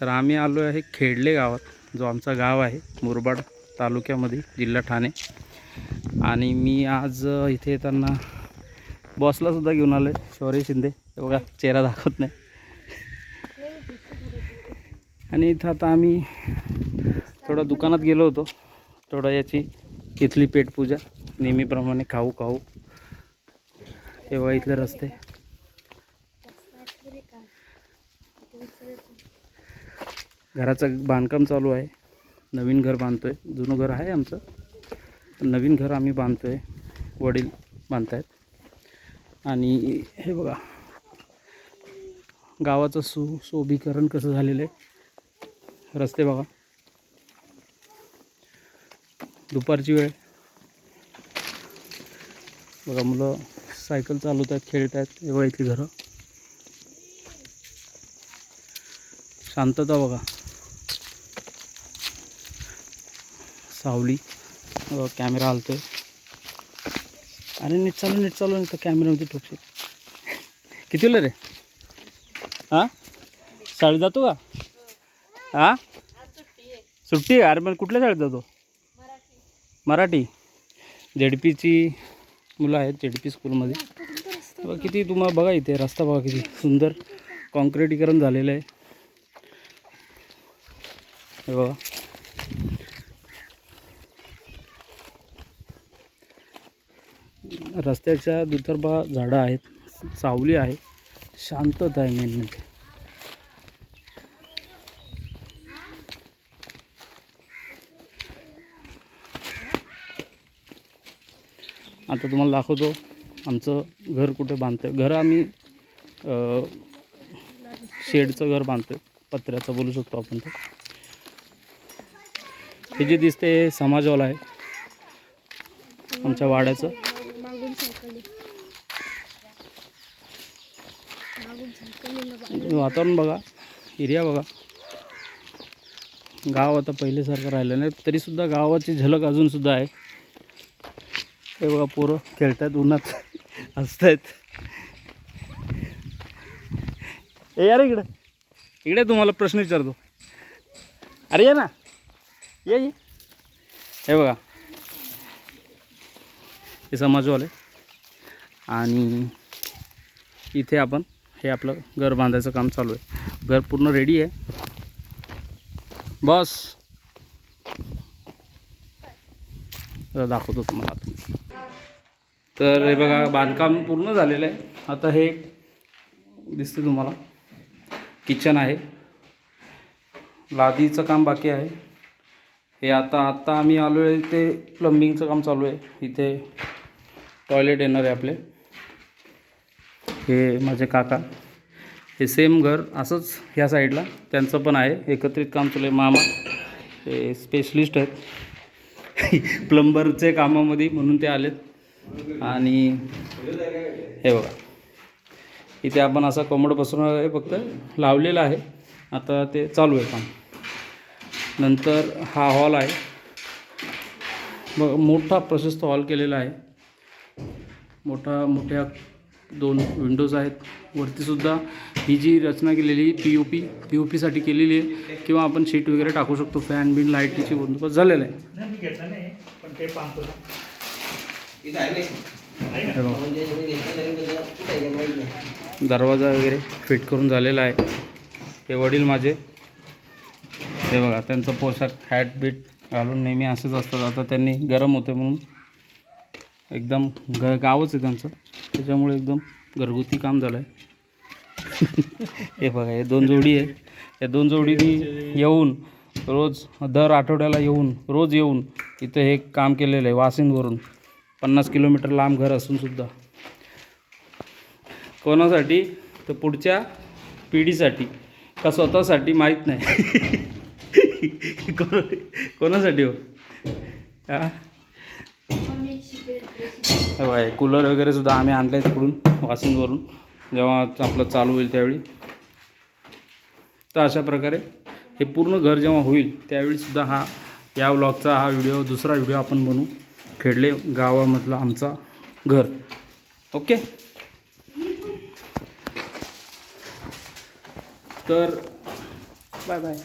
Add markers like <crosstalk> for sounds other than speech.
तर आम्ही आलो आहे खेडले गावात जो आमचा गाव आहे मुरबाड तालुक्यामध्ये जिल्हा ठाणे. आणि मी आज इथे येताना बॉसलासुद्धा घेऊन आलो आहे शौर्य शिंदे. बघा चेहरा दाखवत नाही. आणि इथं आता आम्ही थोडं दुकानात गेलो होतो. थोडं याची इथली पेटपूजा नेहमीप्रमाणे खाऊ खाऊ. तेव्हा इथले रस्ते. घराचं बांधकाम चालू आहे. नवीन घर बांधतो आहे जुनं घर आहे आमचं. नवीन घर आम्ही बांधतो आहे वडील बांधत आहेत आणि हे बघा. गावाचं सु शोभीकरण कसं झालेलं आहे? रस्ते बघा. दुपारची वेळ. बघा मुलं सायकल चालवत आहेत खेळत आहेत एवढ्या इथली घरं. शांतता बघा. सावली कॅमेरा हलतोय अरे नीट चालू नीट चालू नाही तर कॅमेरामध्ये ठोकशील. कितीला रे? हां? शाळेत जातो का? हां? सुट्टी आहे. अरे पण कुठल्या शाळेत जातो? मराठी. जेड पीची मुलं आहेत जेड पी स्कूलमध्ये. बघा किती तुम्हाला बघा इथे रस्ता बघा किती सुंदर. कॉन्क्रिटीकरण झालेलं आहे. हे बघा. रस्त्याच्या दुतर्फा झाडं आहेत सावली आहे. शांतता आहे मेन म्हणजे. आता तुम्हाला दाखवतो आमचं घर कुठे बांधतो आहे घर आम्ही शेडचं घर बांधतो आहे पत्र्याचं बोलू शकतो आपण ते हे जे दिसते हे आहे. आमच्या वाड्याचं मागून सायकली मागून सायकली वातावरण बघा एरिया बघा. गाव आता पहिलेसारखं राहिलं नाही तरीसुद्धा गावाची झलक अजूनसुद्धा आहे. हे बघा पोरं खेळतात उन्हात हसतायत. ए यार इकडं. इकडे तुम्हाला प्रश्न विचारतो. अरे ये ना. ये ये. हे बघा. हे समाजवाले. आणि इथे आपण हे आपलं घर बांधायचं काम चालू आहे. घर पूर्ण रेडी आहे. बस. दाखवतो तुम्हाला तर हे बघा बांधकाम पूर्ण झालेलं आहे. आता हे दिसते तुम्हाला. किचन आहे. लादीचं काम बाकी आहे. हे आता आत्ता आम्ही आलो आहे ते प्लंबिंगचं काम चालू आहे. इथे टॉयलेट येणार आहे आपले. हे माझे काका. हे सेम घर असंच ह्या साईडला त्यांचं पण आहे. एकत्रित काम चालू आहे. मामा हे स्पेशलिस्ट आहेत. <laughs> प्लंबरचे कामामध्ये म्हणून ते आलेत. आणि हे बघा. इथे आपण असा कोंबड बसवणार आहे फक्त लावलेला आहे. आता ते चालू आहे काम. नंतर हा हॉल आहे. मग मोठा प्रशस्त हॉल केलेला आहे. मोठा मोठ्या दोन विंडोज आहेत. वरतीसुद्धा ही जी रचना केलेली P O P P O पीसाठी केलेली आहे किंवा आपण शीट वगैरे टाकू शकतो फॅन बिन लाईटीची बंदोबस्त झालेला आहे. हे. बघा. दरवाजा वगैरे फिट करून झालेला आहे. हे वडील माझे. हे बघा त्यांचं पोशाख हॅट बीट घालून नेहमी असेच असतात. आता त्यांनी गरम होते म्हणून एकदम ग गावच आहे त्यांचं. त्याच्यामुळे एकदम घरगुती काम झालं आहे हे बघा हे दोन जोडी आहे या दोन जोडीनी येऊन रोज दर आठवड्याला येऊन रोज येऊन इथं हे काम केलेलं आहे वासिंदवरून. पन्नास किलोमीटर लांब घर असूनसुद्धा कोणासाठी? तर पुढच्या पिढीसाठी. का स्वतःसाठी माहीत नाही. <laughs> कोणासाठी हो? हां बाय कूलर वगैरे सुद्धा आम्ही आणले तिकडून वाशिंदवरून जेव्हा आपलं चालू होईल त्यावेळी. तर अशा प्रकारे हे पूर्ण घर जेव्हा होईल त्यावेळीसुद्धा हा या व्लॉगचा हा व्हिडिओ दुसरा व्हिडिओ आपण बनवू. खेडले गावामधला आमचा घर. ओके तर बाय बाय